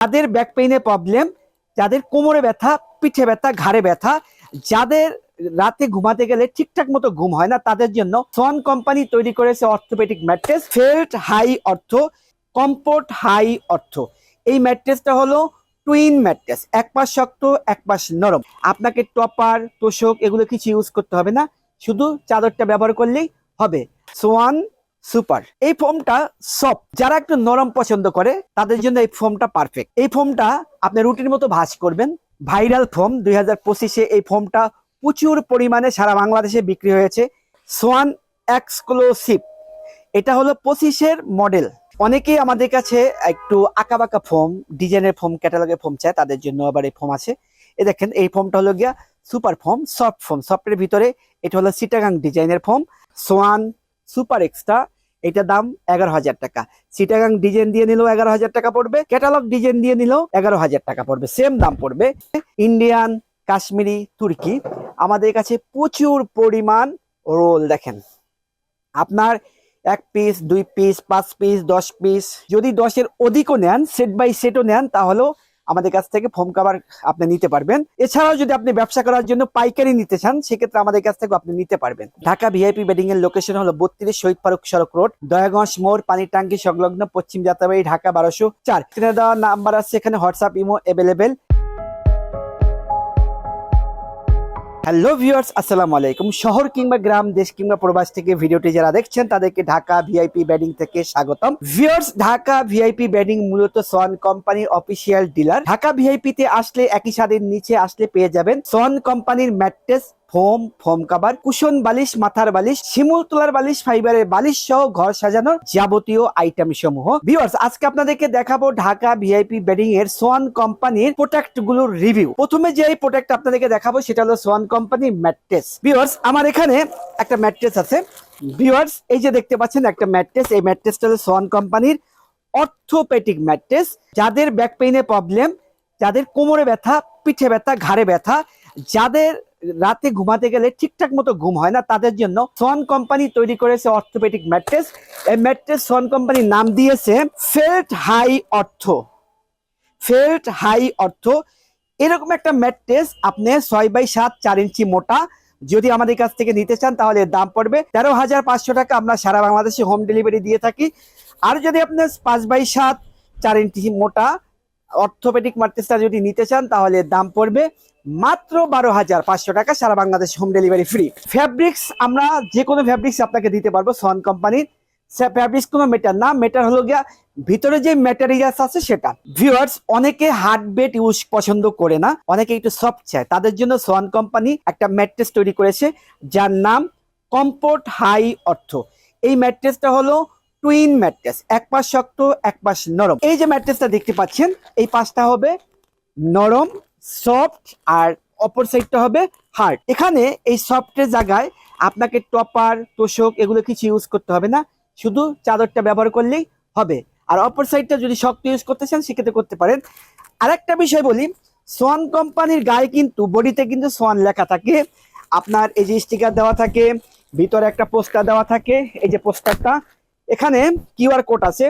যাদের ব্যাক পেইনের প্রবলেম যাদের কোমরে ব্যথা, পিঠে ব্যথা, ঘাড়ে ব্যথা, যাদের রাতে ঘুমাতে গেলে ঠিকঠাক মতো ঘুম হয় না, তাদের জন্য সোয়ান কোম্পানি তৈরি করেছে orthopedic mattress felt high ortho comfort high ortho এই ম্যাট্রেসটা হলো টুইন ম্যাট্রেস এক পাশ শক্ত, এক পাশ নরম। আপনাকে টপার তোষক এগুলো কিছু ইউজ করতে হবে না, শুধু চাদরটা ব্যবহার করলেই হবে। Swan super. এই ফোমটা সফট যারা একটু নরম পছন্দ করে, তাদের জন্য এই ফোমটা পারফেক্ট এই ফোমটা আপনি রুটির মতো ভাঁজ করবেন। ভাইরাল ফোম দুই হাজার পঁচিশে এই ফোমটা প্রচুর পরিমাণে সারা বাংলাদেশে বিক্রি হয়েছে। সোয়ান এক্সক্লুসিভ এটা হলো পঁচিশের মডেল অনেকেই আমাদের কাছে একটু আঁকাবাঁকা ফোম ডিজাইনের ফোম ক্যাটালগের ফোম চায়, তাদের জন্য আবার এই ফোম আছে। এ দেখেন, এই ফোমটা হলো গিয়া সুপার ফোম সফট ফোম সফটের ভিতরে এটা হলো সিটাগাং ডিজাইনের ফোম সোয়ান সুপার এক্সট্রা, এটা দাম এগারো হাজার টাকা। সিটাগাং ডিজাইন দিয়ে নিলেও এগারো হাজার টাকা পড়বে, ক্যাটালগ ডিজাইন দিয়ে নিলেও এগারো হাজার টাকা পড়বে, সেম দাম পড়বে। ইন্ডিয়ান, কাশ্মীরি, তুর্কি, আমাদের কাছে প্রচুর পরিমাণ রোল দেখেন। আপনার এক পিস দুই পিস পাঁচ পিস দশ পিস যদি দশের অধিকও নেন সেট বাই সেটও নেন, তাহলেও আমাদের কাছ থেকে ফোম কাভার আপনি নিতে পারবেন। এছাড়াও যদি আপনি ব্যবসা করার জন্য পাইকারি নিতে চান, সেক্ষেত্রে আমাদের কাছ থেকে আপনি নিতে পারবেন। ঢাকা ভিআইপি বেডিং এর লোকেশন হলো বত্রিশ শহীদ ফারুক সড়ক রোড, দয়াগঞ্জ মোড়, পানির ট্যাঙ্কি সংলগ্ন পশ্চিম যাত্রাবাড়ি, ঢাকা বারোশো চার। দেওয়া নাম্বার আছে, এখানে WhatsApp imo available hello viewers আসসালামু আলাইকুম। শহর কিংবা গ্রাম, দেশ কিংবা প্রবাস থেকে ভিডিওটি যারা দেখছেন, তাদেরকে ঢাকা ভিআইপি ব্যাডিং থেকে স্বাগতম। ভিউয়ার্স ঢাকা ভিআইপি ব্যাডিং মূলত সোয়ান কোম্পানির অফিসিয়াল ডিলার ঢাকা ভিআইপি তে আসলে একই সাদের নিচে আসলে পেয়ে যাবেন সোয়ান কোম্পানির mattress foam foam cover cushion বালিশ, মাথার বালিশ, শিমুল তোলার বালিশ, ফাইবারের বালিশ সহ ঘর সাজানোর যাবতীয় আইটেম সমূহ। ভিউয়ার্স আজকে আপনাদেরকে দেখাবো ঢাকা ভিআইপি বেডিং এর সোয়ান কোম্পানির প্রোডাক্টগুলোর রিভিউ প্রথমে যে প্রোডাক্ট আপনাদেরকে দেখাবো, সেটা হলো সোয়ান কোম্পানির ম্যাট্রেস ভিউয়ার্স আমার এখানে একটা ম্যাট্রেস আছে। ভিউয়ার্স এই যে দেখতে পাচ্ছেন একটা ম্যাট্রেস এই ম্যাট্রেসটা হলো সোয়ান কোম্পানির অর্থোপেটিক ম্যাট্রেস যাদের ব্যাক পেইনের প্রবলেম যাদের কোমরে ব্যথা, পিঠে ব্যথা, ঘাড়ে ব্যথা, যাদের রাতে ঘুমাতে গেলে ঠিকঠাক মতো ঘুম হয় না, তাদের জন্য সোয়ান কোম্পানি তৈরি করেছে অর্থোপেডিক ম্যাট্রেস এই ম্যাট্রেস সোয়ান কোম্পানির নাম দিয়েছে ফেল্ট হাই অর্থ। ফেল্ট হাই অর্থ, এরকম একটা ম্যাট্রেস আপনি ছয় বাই সাত, চার ইঞ্চি মোটা যদি আমাদের কাছ থেকে নিতে চান, তাহলে দাম পড়বে তেরো হাজার পাঁচশো টাকা। আমরা সারা বাংলাদেশে হোম ডেলিভারি দিয়ে থাকি। আর যদি আপনি পাঁচ বাই সাত, চার ইঞ্চি মোটা অর্থোপেডিক ম্যাট্রেসটা যদি নিতে চান, তাহলে দাম পড়বে মাত্র বারো হাজার পাঁচশো টাকা সারা Bangladesh home delivery free fabrics আমরা যে কোনো ফ্যাব্রিক্স আপনাকে দিতে পারব সন কোম্পানির ফ্যাব্রিক্স কোনো মেটার না মেটার হলো গিয়া ভিতরে যে ম্যাটেরিয়ালস আছে সেটা। ভিউয়ার্স অনেকে হার্ড বেড ইউজ পছন্দ করে না, অনেকে একটু সফট চায়। তাদের জন্য সোয়ান কোম্পানি একটা ম্যাট্রেস তৈরি করেছে, যার নাম কমফোর্ট হাই অর্থ এই ম্যাট্রেসটা হলো টুইন ম্যাট্রেস এক পাশ শক্ত, এক পাশ নরম। এই যে ম্যাট্রেসটা দেখতে পাচ্ছেন, এই পাশটা হবে নরম সফট আর অপর সাইডটা হবে হার্ড এখানে এই সফটের জায়গায় আপনাকে টপার তোষক এগুলো কিছু ইউজ করতে হবে না। শুধু চাদরটা ব্যবহার করলেই হবে। আর অপর সাইডটা যদি শক্ত ইউজ করতে চান, সেক্ষেত্রে করতে পারেন। আরেকটা বিষয় বলি সোয়ান কোম্পানির গায়ে কিন্তু বডিতে কিন্তু সোয়ান লেখা থাকে। আপনার এই যে স্টিকার দেওয়া থাকে, ভিতরে একটা পোস্টার দেওয়া থাকে, এই যে পোস্টারটা এখানে কিউআর কোড আছে।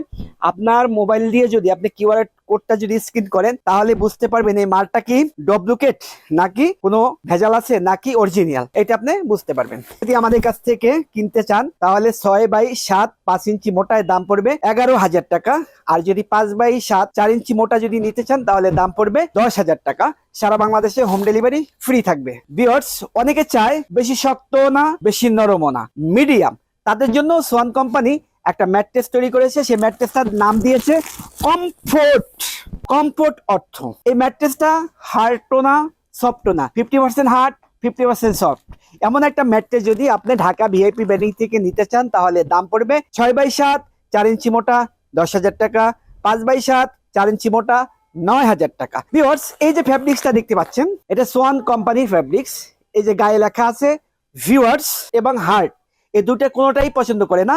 আপনার মোবাইল দিয়ে যদি আপনি কিউআর কোডটা যদি স্ক্রিন করেন, তাহলে বুঝতে পারবেন এই মালটা কি ডুপ্লিকেট নাকি কোনো ভেজাল আছে নাকি অরিজিনাল। এটা আপনি বুঝতে পারবেন। যদি আমাদের কাছ থেকে কিনতে চান, তাহলে ছয় বাই সাত পাঁচ ইঞ্চি মোটায় দাম পড়বে এগারো হাজার টাকা। আর যদি পাঁচ বাই সাত চার ইঞ্চি মোটা যদি নিতে চান, তাহলে দাম পড়বে দশ হাজার টাকা। সারা বাংলাদেশে হোম ডেলিভারি ফ্রি থাকবে। বিয়ার্স অনেকে চায় বেশি শক্ত না, বেশি নরমও না। মিডিয়াম। তাদের জন্য সোয়ান কোম্পানি একটা ম্যাট্রেস তৈরি করেছে, সেই ম্যাট্রেসটার নাম দিয়েছে কমফোর্ট কমফোর্ট অর্থ। এই ম্যাট্রেসটা হার্ডও না সফটও না fifty percent hard fifty percent soft. এমন একটা ম্যাট্রেস যদি আপনি ঢাকা ভিআইপি বেডিং থেকে নিতে চান, তাহলে দাম পড়বে ছয় বাই সাত, চার ইঞ্চি মোটা, দশ হাজার টাকা। পাঁচ বাই সাত, চার ইঞ্চি মোটা, নয় হাজার টাকা। ভিওর্স এই যে ফ্যাব্রিক্সটা দেখতে পাচ্ছেন, এটা সোয়ান কোম্পানির ফ্যাব্রিক্স। এই যে গায়ে লেখা আছে ভিউয়ার্স এবং হার্ট। এই দুটো কোনোটাই পছন্দ করে না।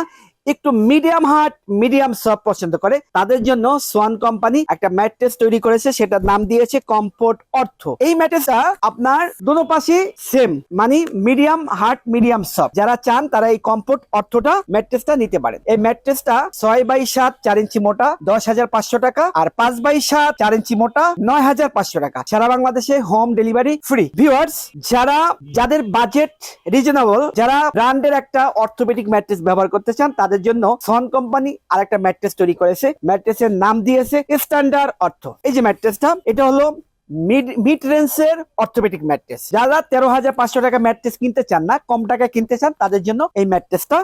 একটু মিডিয়াম হার্ট মিডিয়াম সফট পছন্দ করে। তাদের জন্য সোয়ান কোম্পানি একটা ম্যাট্রেস তৈরি করেছে, সেটার নাম দিয়েছে কমফোর্ট অর্থ এই ম্যাট্রেসটা আপনার দুনো পাশে সেম মানে মিডিয়াম হার্ট মিডিয়াম সফট যারা চান, তারা এই কমফোর্ট অর্থটা ম্যাট্রেসটা নিতে পারেন। এই ম্যাট্রেসটা ছয় বাই সাত, চার ইঞ্চি মোটা, দশ হাজার পাঁচশো টাকা, আর পাঁচ বাই সাত, চার ইঞ্চি মোটা, নয় হাজার পাঁচশো টাকা। সারা বাংলাদেশে হোম ডেলিভারি ফ্রি ভিউয়ার্স যারা, যাদের বাজেট রিজনেবল যারা ব্র্যান্ডের একটা অর্থোপেডিক ম্যাট্রেস ব্যবহার করতে চান, তাদের জন্য সন কোম্পানি আর একটা ম্যাট্রেস তৈরি করেছে। ম্যাট্রেসের নাম দিয়েছে স্ট্যান্ডার্ড অর্থ। এই যে ম্যাট্রেসটা, এটা হলো মিড মিড ম্যাট্রেস। যারা তেরো হাজার পাঁচশো টাকা ম্যাট্রেস কিনতে চান না, কম টাকা কিনতে চান, তাদের জন্য এই ম্যাট্রেসটা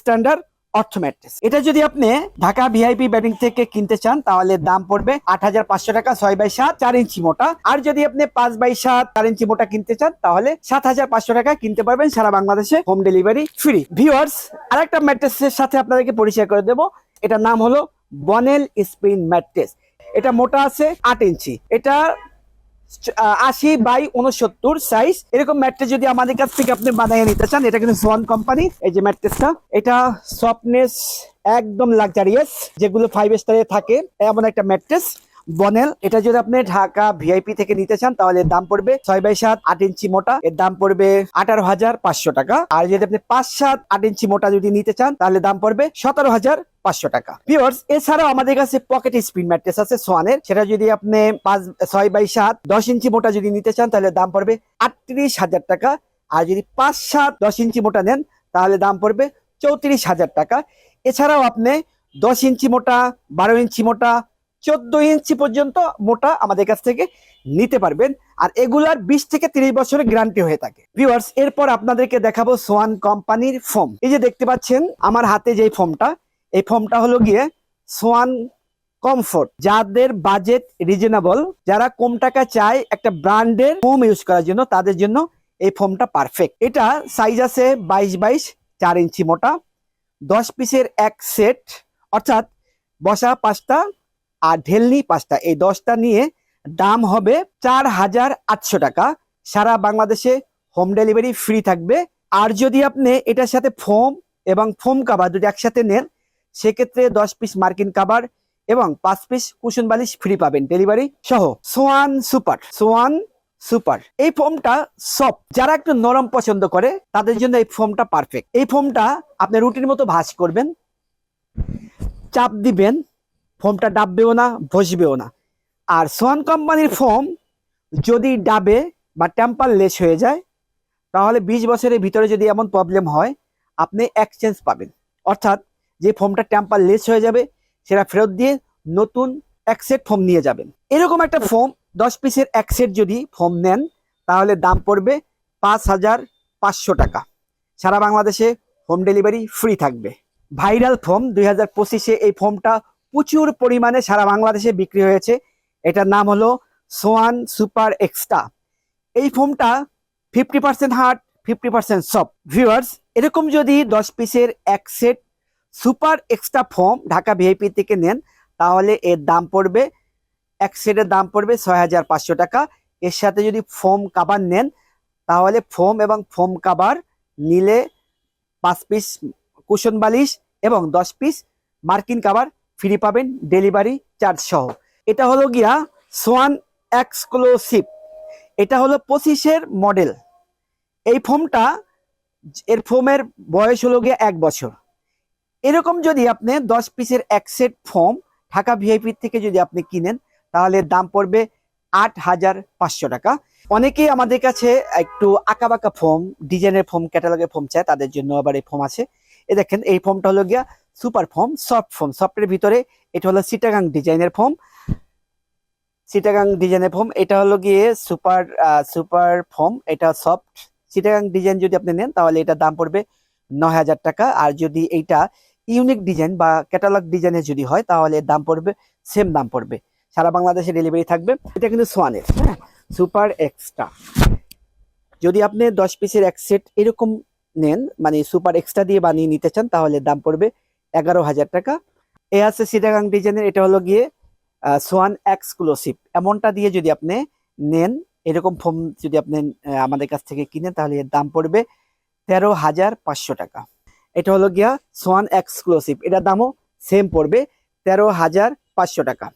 স্ট্যান্ডার্ড অর্থ ম্যাট্রেস এটা যদি আপনি ঢাকা ভিআইপি ব্যাটিং থেকে কিনতে চান, তাহলে দাম পড়বে আট হাজার পাঁচশো টাকা, ছয় বাই সাত, চার ইঞ্চি মোটা। আর যদি আপনি পাঁচ বাই সাত, চার ইঞ্চি মোটা কিনতে চান, তাহলে সাত হাজার পাঁচশো টাকা কিনতে পারবেন সারা বাংলাদেশে হোম ডেলিভারি ফ্রি। ভিউয়ার্স, আরেকটা ম্যাট্রেসের সাথে আপনাদেরকে পরিচয় করে দেবো। এটার নাম হলো বনেল স্পিন ম্যাট্রেস। এটা মোটা আছে আট ইঞ্চি। এটা আশি বাই উনসত্তর সাইজ এরকম ম্যাট্রেস যদি আমাদের কাছ থেকে আপনি বানিয়ে নিতে চান, এটা কিন্তু সোয়ান কোম্পানি এই যে ম্যাট্রেসটা। এটা সফটনেস একদম লাক্সারিয়াস যেগুলো ফাইভ স্টারে থাকে, এমন একটা ম্যাট্রেস। বনেল, এটা যদি আপনি ঢাকা ভিআইপি থেকে নিতে চান, তাহলে দাম পড়বে ছয় বাই সাত, আট ইঞ্চি মোটা। এর দাম পড়বে আঠারো হাজার পাঁচশো টাকা। আর যদি আপনি পাঁচ সাত, আট ইঞ্চি মোটা যদি নিতে চান, তাহলে দাম পড়বে সতেরো হাজার পাঁচশো টাকা। ভিউয়ার্স, এছাড়াও আমাদের কাছে পকেট স্পিন ম্যাট্রেস আছে সোয়ানের। সেটা যদি আপনি পাঁচ, ছয় বাই সাত, দশ ইঞ্চি মোটা যদি নিতে চান, তাহলে দাম পড়বে আটত্রিশ হাজার টাকা। আর যদি পাঁচ সাত, দশ ইঞ্চি মোটা নেন, তাহলে দাম পড়বে চৌত্রিশ হাজার টাকা। এছাড়াও আপনি দশ ইঞ্চি মোটা, বারো ইঞ্চি মোটা চোদ্দ ইঞ্চি পর্যন্ত মোটা আমাদের কাছ থেকে নিতে পারবেন। আর এগুলার বিশ থেকে তিরিশ বছরের গ্যারান্টি হয়ে থাকে। ভিউয়ার্স, এরপর আপনাদেরকে দেখাবো সোয়ান কোম্পানির ফোম। এই যে দেখতে পাচ্ছেন, আমার হাতে যে ফোমটা, এই ফোমটা হলো গিয়ে সোয়ান কমফোর্ট। যাদের বাজেট রিজনেবল, যারা কম টাকা চায় একটা ব্র্যান্ডের ফোম ইউজ করার জন্য, তাদের জন্য এই ফোমটা পারফেক্ট। এটা সাইজ আছে বাইশ বাইশ, চার ইঞ্চি মোটা, দশ পিসের এক সেট, অর্থাৎ বসা পাঁচটা আর ঢেলনি পাঁচটা। এই দশটা নিয়ে দাম হবে চার হাজার আটশো টাকা। সারা বাংলাদেশে হোম ডেলিভারি ফ্রি থাকবে। আর যদি আপনি এটার সাথে ফোম এবং ফোম কাভার দুটো একসাথে নেন, সেক্ষেত্রে দশ পিস মার্কিন কাভার এবং পাঁচ পিস কুশন বালিশ ফ্রি পাবেন ডেলিভারি সহ। Swan super Swan super. এই ফোমটা সফট যারা একটু নরম পছন্দ করে, তাদের জন্য এই ফোমটা পারফেক্ট এই ফোমটা আপনি রুটির মতো ভাঁজ করবেন, চাপ দিবেন ফোমটা ডাববেও না, বসবেও না। আর সোয়ান কোম্পানির ফোম যদি ডাবে বা টেম্পার লেস হয়ে যায়, তাহলে বিশ বছরের ভিতরে যদি এমন প্রবলেম হয়, আপনি এক্সচেঞ্জ পাবেন। অর্থাৎ যে ফোমটা টেম্পার লেস হয়ে যাবে, সেটা ফেরত দিয়ে নতুন এক সেট ফোম নিয়ে যাবেন। এরকম একটা ফোম দশ পিসের এক সেট যদি ফোম নেন, তাহলে দাম পড়বে পাঁচ হাজার পাঁচশো টাকা। সারা বাংলাদেশে হোম ডেলিভারি ফ্রি থাকবে। ভাইরাল ফোম দুই হাজার পঁচিশে এই ফোমটা প্রচুর পরিমাণে সারা বাংলাদেশে বিক্রি হয়েছে। এটার নাম হলো সোয়ান সুপার এক্সট্রা এই ফোমটা fifty percent hard fifty percent soft. Viewers, এরকম যদি দশ পিসের এক set super extra foam Dhaka VIP থেকে নেন, তাহলে এর দাম পড়বে, এক সেটের দাম পড়বে ছয় হাজার পাঁচশো টাকা। এর সাথে যদি ফোম কাবার নেন, তাহলে ফোম এবং ফোম কাবার নিলে পাঁচ পিস কুশন বালিশ এবং দশ পিস মার্কিন কাবার ফ্রি পাবেন ডেলিভারি চার্জ সহ। এটা হলো গিয়া সোয়ান এক্সক্লুসিভ। এটা হলো পঁচিশের মডেল। এই ফোমটা, এর ফোমের বয়স হলো গিয়া এক বছর। এরকম যদি আপনি দশ পিসের এক সেট ফোম ঢাকা ভিআইপি থেকে যদি আপনি কিনেন, তাহলে দাম পড়বে আট হাজার পাঁচশো টাকা। অনেকেই আমাদের কাছে একটু আঁকা বাঁকা ফোম, ডিজাইনের ফোম, ক্যাটালগের ফোম চায়, তাদের জন্য আবার এই ফোম আছে। এ দেখেন, এই ফর্মটা হলো গিয়া সুপার ফর্ম সফট ফোম সফটের ভিতরে এটা হলো সিটাগাং ডিজাইনের ফর্ম সিটাগাং ডিজাইনের ফর্ম এটা হলো গিয়ে সুপার সুপার ফর্ম এটা সফট সিটাগাং ডিজাইন যদি আপনি নেন, তাহলে এটা দাম পড়বে নয় হাজার টাকা। আর যদি এইটা ইউনিক ডিজাইন বা ক্যাটালগ ডিজাইনের যদি হয়, তাহলে দাম পড়বে সেম দাম পড়বে। সারা বাংলাদেশে ডেলিভারি থাকবে। এটা কিন্তু সোয়ানের হ্যাঁ? সুপার এক্সট্রা যদি আপনি দশ পিসের এক সেট এরকম নেন মানে সুপার এক্সট্রা দিয়ে বানিয়ে নিতে চান, তাহলে দাম পড়বে এগারো হাজার টাকা। এ আছে সিটাগাং ডিজাইনের এটা হলো গিয়ে সোয়ান এক্সক্লুসিভ এমনটা দিয়ে যদি আপনি নেন, এরকম ফোম যদি আপনি আমাদের কাছ থেকে কিনেন, তাহলে এর দাম পড়বে তেরো হাজার পাঁচশো টাকা। এটা হলো গিয়া সোয়ান এক্সক্লুসিভ এটার দামও সেম পড়বে তেরো হাজার পাঁচশো টাকা।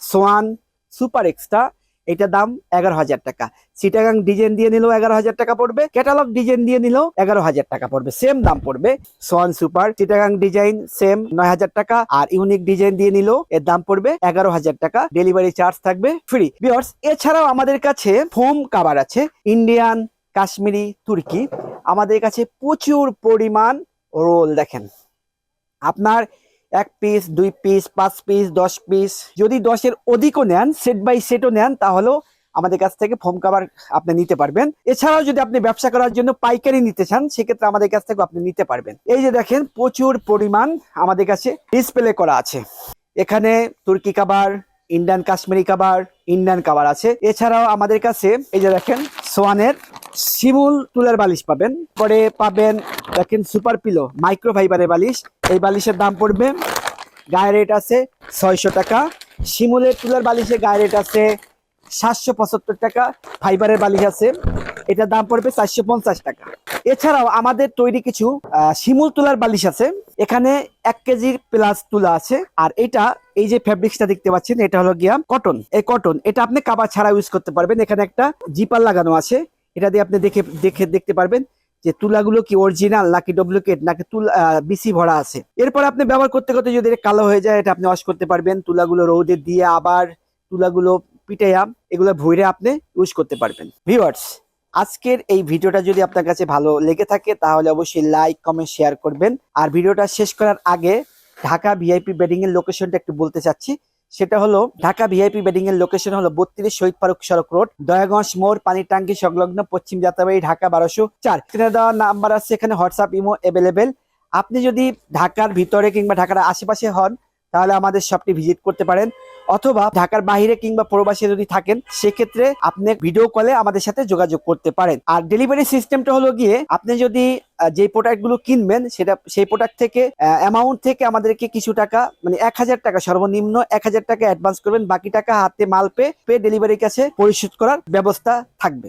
সোয়ান সুপার এক্সট্রা এটার দাম এগারো হাজার টাকা। সিটাগাং ডিজাইন দিয়ে নিলেও এগারো হাজার টাকা পড়বে ক্যাটালগ ডিজাইন দিয়ে নিলেও এগারো হাজার টাকা পড়বে সেম দাম পড়বে। Swan super Chittagong design same নয় হাজার টাকা। আর ইউনিক ডিজাইন দিয়ে নিলেও এর দাম পড়বে এগারো হাজার টাকা। ডেলিভারি চার্জ থাকবে ফ্রি বিয়ার্স এছাড়াও আমাদের কাছে ফোম কাভার আছে ইন্ডিয়ান কাশ্মীরি তুর্কি আমাদের কাছে প্রচুর পরিমাণ রোল দেখেন। আপনার এক পিস দুই পিস পাঁচ পিস দশ পিস যদি দশের অধিকও নেন সেট বাই সেটও নেন, তাহলেও আমাদের কাছ থেকে ফোম কাভার আপনি নিতে পারবেন। এছাড়াও যদি আপনি ব্যবসা করার জন্য পাইকারি নিতে চান, সেক্ষেত্রে আমাদের কাছ থেকে আপনি নিতে পারবেন। এই যে দেখেন, প্রচুর পরিমাণ আমাদের কাছে ডিসপ্লে করা আছে। এখানে তুর্কি কাবার ইন্ডিয়ান কাশ্মীরি কাবার ইন্ডিয়ান কাবার আছে। এছাড়াও আমাদের কাছে, এই যে দেখেন, সোয়ানের শিমুল তুলার বালিশ পাবেন। পরে পাবেন, দেখেন সুপার পিলো মাইক্রো ফাইবারের বালিশ। এই বালিশের দাম পড়বে। গায়ে রেট আছে ছয়শো টাকা। শিমুলের তুলার বালিশের গায়ে রেট আছে সাতশো পঁচাত্তর টাকা। ফাইবারের বালিশ আছে, এটার দাম পড়বে চারশো পঞ্চাশ টাকা। এছাড়াও আমাদের তৈরি কিছু শিমুল তুলার বালিশ আছে। এখানে এক কেজির প্লাস তুলা আছে। আর এটা, এই যে ফ্যাব্রিক্সটা দেখতে পাচ্ছেন, এটা হলো গিয়া কটন এই কটন এটা আপনি কাবার ছাড়া ইউজ করতে পারবেন। এখানে একটা জিপার লাগানো আছে। এটা দিয়ে আপনি দেখে দেখে, দেখতে পারবেন। যে তুলাগুলো কি অরিজিনাল নাকি ডুপ্লিকেট নাকি তুলা বিসি ভরা আছে? এরপর আপনি ব্যবহার করতে করতে যদি কালো হয়ে যায়, এটা আপনি ওয়াশ করতে পারবেন। তুলাগুলো রৌদে দিয়ে আবার তুলাগুলো পিটাইয়া এগুলো ভুইরে আপনি ইউজ করতে পারবেন। ভিউয়ার্স আজকের এই ভিডিওটা যদি আপনার কাছে ভালো লেগে থাকে, তাহলে অবশ্যই লাইক কমেন্ট শেয়ার করবেন। আর ভিডিওটা শেষ করার আগে ঢাকা ভিআইপি বেডিং এর লোকেশনটা একটু বলতে চাচ্ছি। সেটা হলো ঢাকা ভিআইপি বেডিং এর লোকেশন হলো বত্রিশ শহীদ ফারুক সড়ক রোড, দয়াগঞ্জ মোড়, পানি টাঙ্কি সংলগ্ন পশ্চিম যাত্রাবাড়ি, ঢাকা বারোশো চার। এখানে দেওয়ার নাম্বার আছে, এখানে হোয়াটসঅ্যাপ ইমো অ্যাভেলেবেল আপনি যদি ঢাকার ভিতরে কিংবা ঢাকার আশেপাশে হন তাহলে আমাদের শপটি ভিজিট করতে পারেন। অথবা ঢাকার বাইরে কিংবা প্রবাসী যদি থাকেন, সেক্ষেত্রে আপনি ভিডিও কলে আমাদের সাথে যোগাযোগ করতে পারেন। আর ডেলিভারি সিস্টেমটা হলো গিয়ে, আপনি যদি যে প্রোডাক্টগুলো কিনবেন, সেটা, সেই প্রোডাক্ট থেকে অ্যামাউন্ট থেকে আমাদেরকে কিছু টাকা মানে এক হাজার টাকা, সর্বনিম্ন এক হাজার টাকা অ্যাডভান্স করবেন। বাকি টাকা হাতে মাল পে পে ডেলিভারির কাছে পরিশোধ করার ব্যবস্থা থাকবে।